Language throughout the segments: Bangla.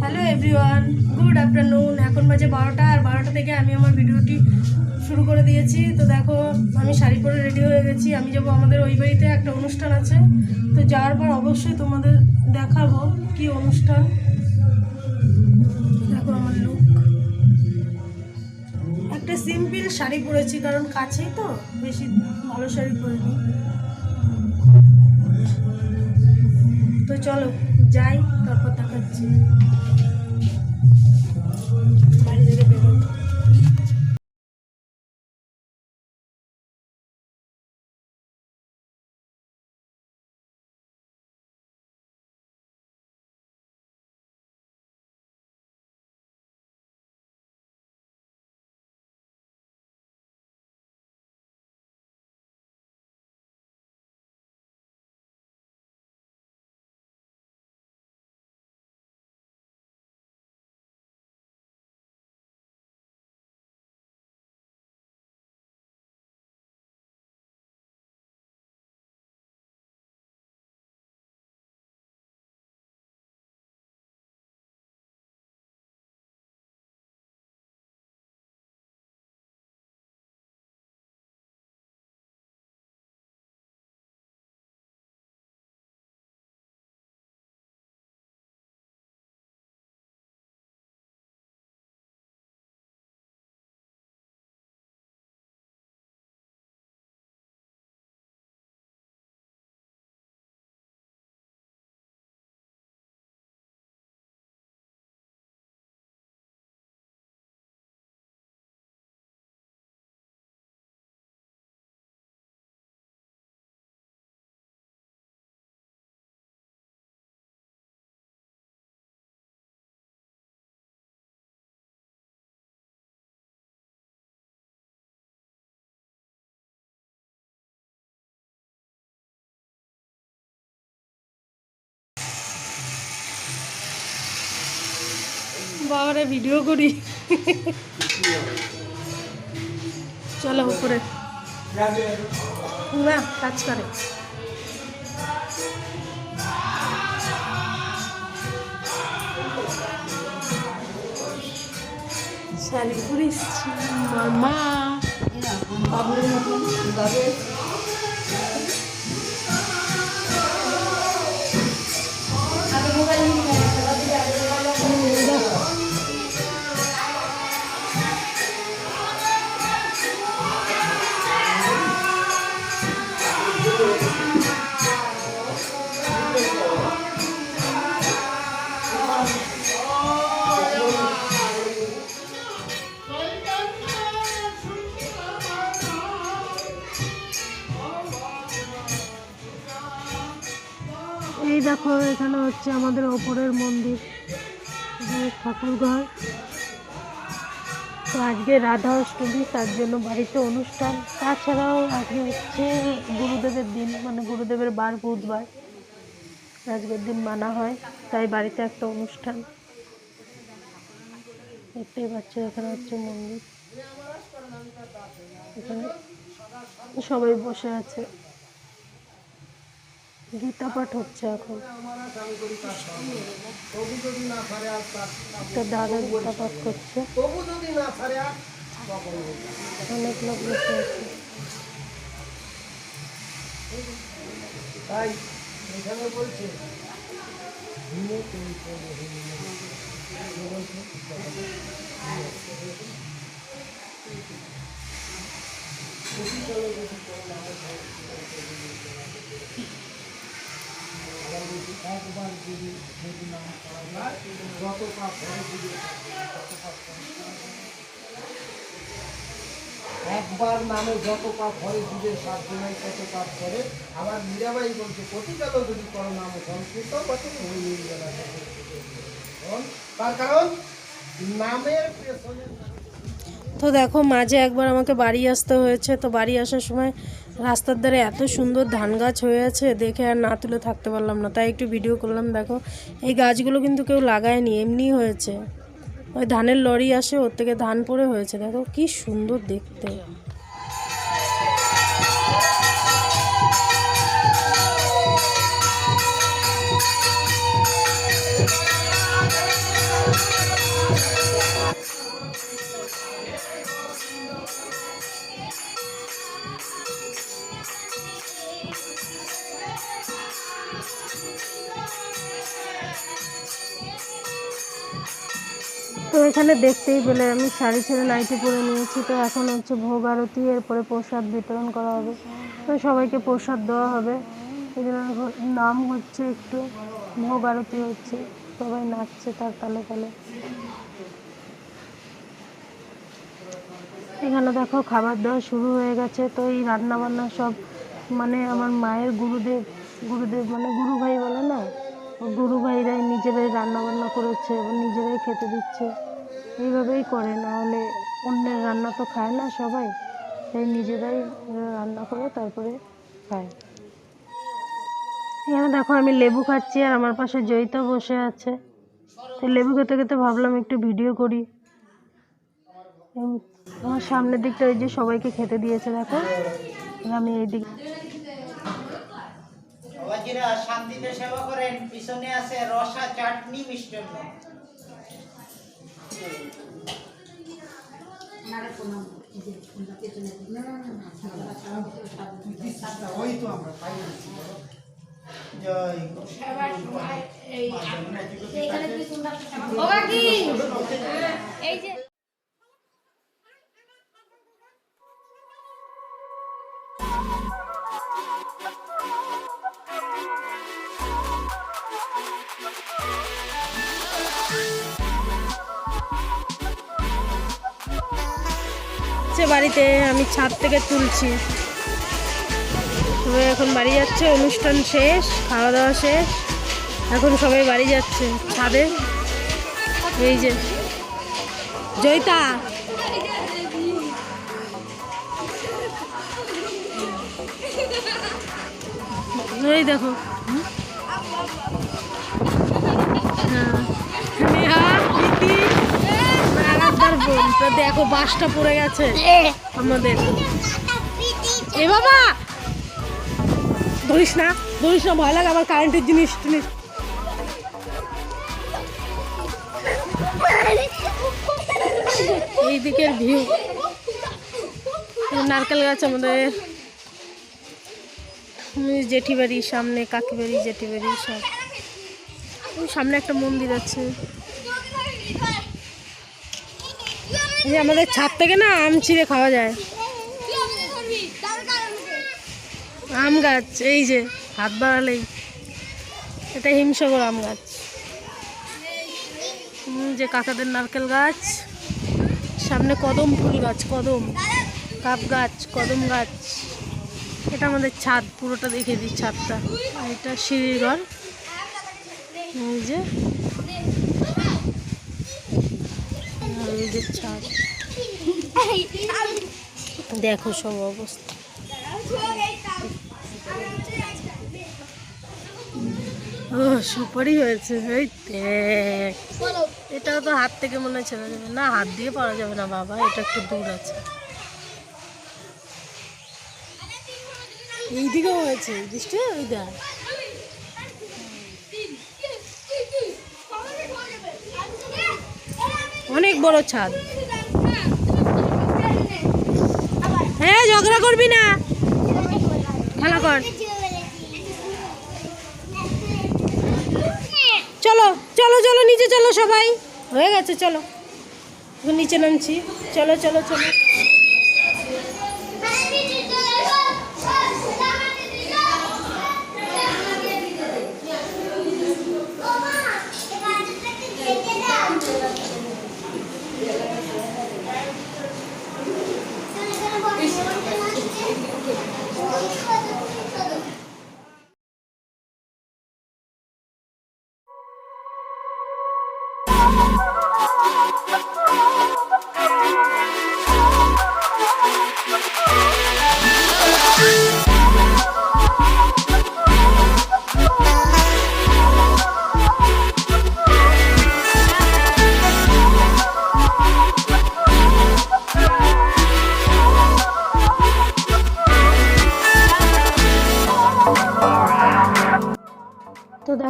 হ্যালো এভরিওয়ান গুড আফটারনুন এখন বাজে বারোটা, আর বারোটা থেকে আমি আমার ভিডিওটি শুরু করে দিয়েছি। তো দেখো, আমি শাড়ি পরে রেডি হয়ে গেছি। আমি যাব আমাদের ওই বাড়িতে, একটা অনুষ্ঠান আছে। তো যাওয়ার পর অবশ্যই তোমাদের দেখাবো কি অনুষ্ঠান। দেখো আমার লুক একটা সিম্পল শাড়ি পরেছি, কারণ কাছেই তো, বেশি ভালো শাড়ি পরিনি। তো চলো যাই তারপর দেখাচ্ছি। বাড়ি থেকে বেরোই বাবারে ভিডিও করি। চলো উপরে। না কাজ করে। শাড়ি পরিস মামা এই হচ্ছে আমাদের ওপরের মন্দির, এখানে ঠাকুর ঘর। তো আজকে রাধা অষ্টমী, তার জন্য বাড়িতে অনুষ্ঠান। তাছাড়াও আজকে হচ্ছে গুরুদেবের দিন মানে গুরুদেবের বার বুধবার। আজকের দিন মানা হয়, তাই বাড়িতে একটা অনুষ্ঠান। দেখতেই পাচ্ছ এখানে হচ্ছে মন্দির। এখানে সবাই বসে আছে। গীতা পাঠ হচ্ছে এখন। একটা দাদা গীতা পাঠ করছে। অনেক লোক বসে আছে। এখানে বলছে একবার যদি যদি নাম করা যায় যত পাপ দিবে তত পাপ একবার নামে যত পাপ ভরে দিবে সাত দিনে তত পাপ করে। আবার মীরাবাই বলছে প্রতিকাল যদি করো নাম সংস্কৃত বছর তার কারণ, নামের পেছনে তো দেখো, মাঝে একবার আমাকে বাড়ি আসতে হয়েছে। তো বাড়ি আসার সময় রাস্তার ধারে এত সুন্দর ধান গাছ হয়ে আছে, দেখে আর না তুলে থাকতে পারলাম না। তাই একটু ভিডিও করলাম, দেখো। এই গাছগুলো কিন্তু কেউ লাগায়নি, এমনি হয়েছে। ওই ধানের লরি আসে, ওর থেকে ধান পরে হয়েছে। দেখো, কি সুন্দর দেখতে। তো এখানে দেখতেই পেলে, আমি শাড়ি ছেড়ে নাইটি পরে নিয়েছি। তো এখন হচ্ছে ভোগ আরতি, এরপরে প্রসাদ বিতরণ করা হবে। তো সবাইকে প্রসাদ দেওয়া হবে। নাম হচ্ছে একটু ভোগ আরতি হচ্ছে। সবাই নাচছে তার তালে তালে। এখানে দেখো খাবার দাওয়া শুরু হয়ে গেছে। তো এই রান্না বান্না সব মানে আমার মায়ের গুরুদেব গুরুদেব মানে গুরু ভাই বলে না? গুরু ভাইরাই নিজেরাই রান্না বান্না করেছে এবং নিজেরাই খেতে দিচ্ছে। এইভাবেই করে না হলে অন্যের রান্না তো খায় না সবাই। তাই নিজেরাই রান্না করে তারপরে খায়। এখানে দেখো, আমি লেবু খাচ্ছি আর আমার পাশে জয়িতা বসে আছে। তো লেবু খেতে খেতে ভাবলাম একটু ভিডিও করি। আমার সামনের দিকটা ওই যে সবাইকে খেতে দিয়েছে, দেখো। আমি এই দিক বাবাজিরা শান্তিতে সেবা করেন পিছনে আছে রসা চাটনি মিষ্টান্ন। জয় হচ্ছে বাড়িতে, আমি ছাদ থেকে তুলছি। তবে এখন বাড়ি যাচ্ছে, অনুষ্ঠান শেষ খাওয়া দাওয়া শেষ। এখন সবাই বাড়ি যাচ্ছে ছাদে। এই যে, জয়িতা। এই দেখো। হ্যাঁ। তো দেখো, বাসটা পড়ে গেছে। আমাদের। এ বাবা! ধরিস না ধরিস না, ভয় লাগে আমার কারেন্টের জিনিস টিনিস। এই দিকের ভিউ নারকেল গাছ আমাদের। জেঠি বাড়ির সামনে কাকি বাড়ি জেঠি বাড়ি সব সামনে একটা মন্দির আছে এই যে আমাদের ছাদ থেকে না আম ছিঁড়ে খাওয়া যায়। আম গাছ, এই যে, হাত বাড়ালেই। এটা হিমসাগর আম গাছ। যে কাকাদের নারকেল গাছ। সামনে কদম ফুল গাছ, কদম। কাপ গাছ, কদম গাছ। এটা আমাদের ছাদ, পুরোটা দেখে দিই ছাদটা। এটা সিঁড়ির ঘর। এই যে। ছাদ দেখো সব অবস্থা। ও, সুপারি হয়েছে, এই এটাও তো হাত থেকে মনে হয় ছেড়ে যাবে না, হাত দিয়ে পারা যাবে না, বাবা, এটা একটু দূর আছে। এইদিকেও হয়েছে দৃষ্টি ওই দেখ। অনেক বড় ছাদ। হ্যাঁ ঝগড়া করবি না? খেলা কর। চলো চলো চলো, নিচে চলো সবাই। হয়ে গেছে, চলো। নিচে নামছি। চলো চলো চলো। তো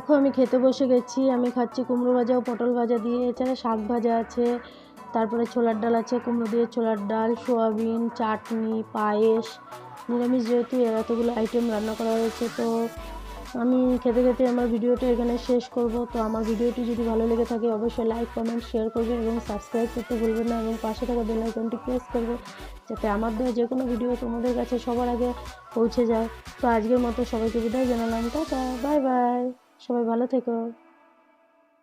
দেখো আমি খেতে বসে গেছি, আমি খাচ্ছি কুমড়ো ভাজা ও পটল ভাজা দিয়ে, এছাড়া শাক ভাজা আছে। তারপরে ছোলার ডাল আছে, কুমড়ো দিয়ে ছোলার ডাল, সোয়াবিন, চাটনি, পায়েস, নিরামিষ যেহেতু এতগুলো আইটেম রান্না করা হয়েছে, তো আমি খেতে খেতে আমার ভিডিওটা এখানে শেষ করব। তো আমার ভিডিওটি যদি ভালো লেগে থাকে অবশ্যই লাইক কমেন্ট শেয়ার করবে এবং সাবস্ক্রাইব করতে ভুলবেন না এবং পাশে থাকা বেল আইকনটি প্রেস করবে যাতে আমার দেওয়া যে কোনো ভিডিও তোমাদের কাছে সবার আগে পৌঁছে যায়। তো আজকের মতো সবাইকে বিদায় জানালাম, টাটা বাই বাই সবাই ভালো থেকো।